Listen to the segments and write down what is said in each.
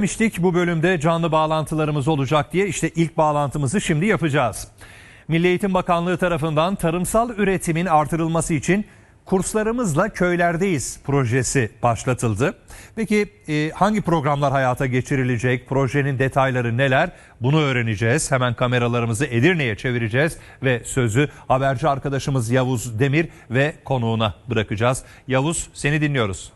Demiştik bu bölümde canlı bağlantılarımız olacak diye işte ilk bağlantımızı şimdi yapacağız. Milli Eğitim Bakanlığı tarafından tarımsal üretimin artırılması için kurslarımızla köylerdeyiz projesi başlatıldı. Peki e, hangi programlar hayata geçirilecek? Projenin detayları neler? Bunu öğreneceğiz. Hemen kameralarımızı Edirne'ye çevireceğiz ve sözü haberci arkadaşımız Yavuz Demir ve konuğuna bırakacağız. Yavuz seni dinliyoruz.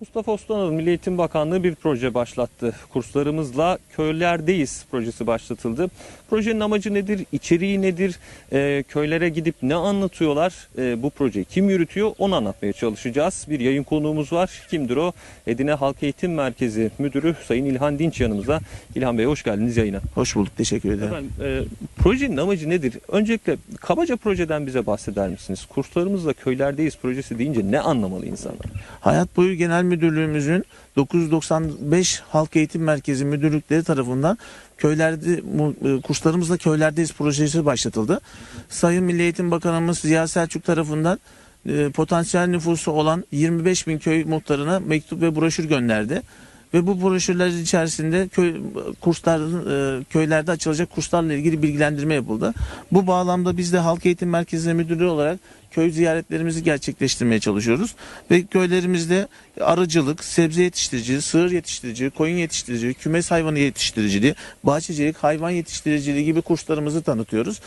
Mustafa Osmanoğlu Milli Eğitim Bakanlığı bir proje başlattı. Kurslarımızla köylerdeyiz projesi başlatıldı. Projenin amacı nedir? İçeriği nedir? Ee, köylere gidip ne anlatıyorlar? Ee, bu projeyi kim yürütüyor? Onu anlatmaya çalışacağız. Bir yayın konuğumuz var. Kimdir o? Edine Halk Eğitim Merkezi Müdürü Sayın İlhan Dinç yanımızda. İlhan Bey hoş geldiniz yayına. Hoş bulduk, teşekkür ederim. Efendim, e, projenin amacı nedir? Öncelikle kabaca projeden bize bahseder misiniz? Kurslarımızla köylerdeyiz projesi deyince ne anlamalı insanlar? Hayat Boyu Genel Müdürlüğümüzün 995 Halk Eğitim Merkezi müdürlükleri tarafından köylerde e, kurslarımızla köylerdeyiz projesi başlatıldı. Sayın Milli Eğitim Bakanımız Ziya Selçuk tarafından e, potansiyel nüfusu olan 25 bin köy muhtarına mektup ve broşür gönderdi. Ve bu broşürler içerisinde köy kursların e, köylerde açılacak kurslarla ilgili bilgilendirme yapıldı. Bu bağlamda biz de Halk Eğitim Merkezi Müdürlüğü olarak köy ziyaretlerimizi gerçekleştirmeye çalışıyoruz. Ve köylerimizde arıcılık, sebze yetiştiriciliği, sığır yetiştiriciliği, koyun yetiştiriciliği, kümes hayvanı yetiştiriciliği, bahçecilik, hayvan yetiştiriciliği gibi kurslarımızı tanıtıyoruz.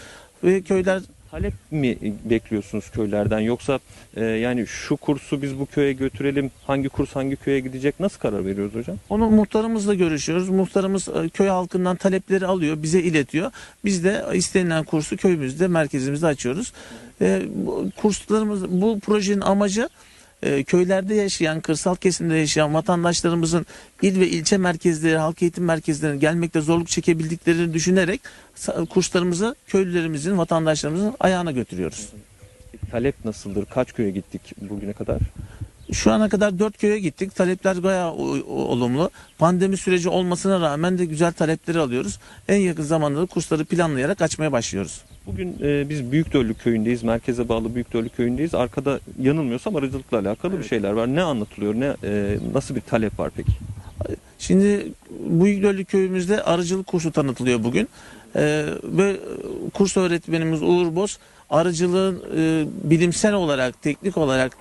Ve köyler Talep mi bekliyorsunuz köylerden yoksa e, yani şu kursu biz bu köye götürelim hangi kurs hangi köye gidecek nasıl karar veriyoruz hocam? Onu muhtarımızla görüşüyoruz. Muhtarımız e, köy halkından talepleri alıyor, bize iletiyor. Biz de istenilen kursu köyümüzde, merkezimizde açıyoruz. E, bu kurslarımız, bu projenin amacı e, köylerde yaşayan, kırsal kesimde yaşayan vatandaşlarımızın il ve ilçe merkezleri, halk eğitim merkezlerine gelmekte zorluk çekebildiklerini düşünerek kurslarımızı köylülerimizin, vatandaşlarımızın ayağına götürüyoruz. Talep nasıldır? Kaç köye gittik bugüne kadar? Şu ana kadar dört köye gittik. Talepler bayağı olumlu. Pandemi süreci olmasına rağmen de güzel talepleri alıyoruz. En yakın zamanda da kursları planlayarak açmaya başlıyoruz. Bugün e, biz Büyükdörlük köyündeyiz. Merkeze bağlı Büyükdörlük köyündeyiz. Arkada yanılmıyorsam arıcılıkla alakalı bir şeyler var. Ne anlatılıyor? Ne e, nasıl bir talep var peki? Şimdi Buyukdölü köyümüzde arıcılık kursu tanıtılıyor bugün. Ee, ve kurs öğretmenimiz Uğur Boz arıcılığın e, bilimsel olarak, teknik olarak e,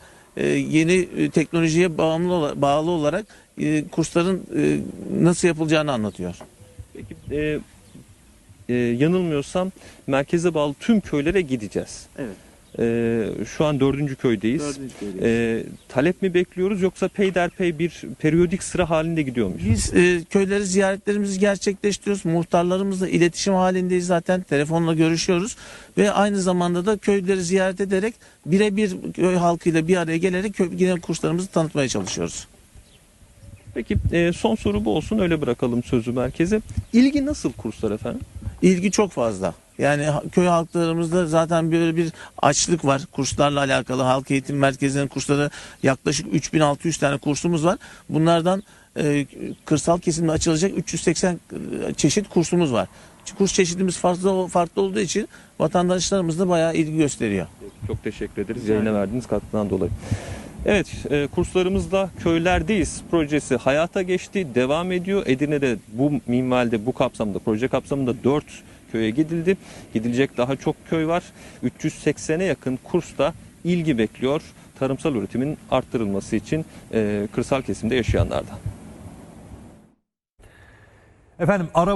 yeni e, teknolojiye bağımlı bağlı olarak e, kursların e, nasıl yapılacağını anlatıyor. Peki e, e, yanılmıyorsam merkeze bağlı tüm köylere gideceğiz. Evet. E, şu an dördüncü köydeyiz. E, talep mi bekliyoruz yoksa peyderpey bir periyodik sıra halinde gidiyor muyuz? Biz e, köyleri ziyaretlerimizi gerçekleştiriyoruz. Muhtarlarımızla iletişim halindeyiz zaten. Telefonla görüşüyoruz. Ve aynı zamanda da köyleri ziyaret ederek birebir köy halkıyla bir araya gelerek köy, yine kurslarımızı tanıtmaya çalışıyoruz. Peki e, son soru bu olsun öyle bırakalım sözü merkeze. İlgi nasıl kurslar efendim? İlgi çok fazla. Yani köy halklarımızda zaten böyle bir açlık var. Kurslarla alakalı halk eğitim merkezlerinin kursları yaklaşık 3600 tane kursumuz var. Bunlardan e, kırsal kesimde açılacak 380 çeşit kursumuz var. Kurs çeşidimiz farklı farklı olduğu için vatandaşlarımız da bayağı ilgi gösteriyor. Çok teşekkür ederiz yayına verdiğiniz katkıdan dolayı. Evet e, kurslarımızda köylerdeyiz projesi hayata geçti devam ediyor. Edirne'de bu minvalde bu kapsamda proje kapsamında 4 köye gidildi. Gidilecek daha çok köy var. 380'e yakın kursta ilgi bekliyor tarımsal üretimin arttırılması için e, kırsal kesimde yaşayanlardan. Efendim ara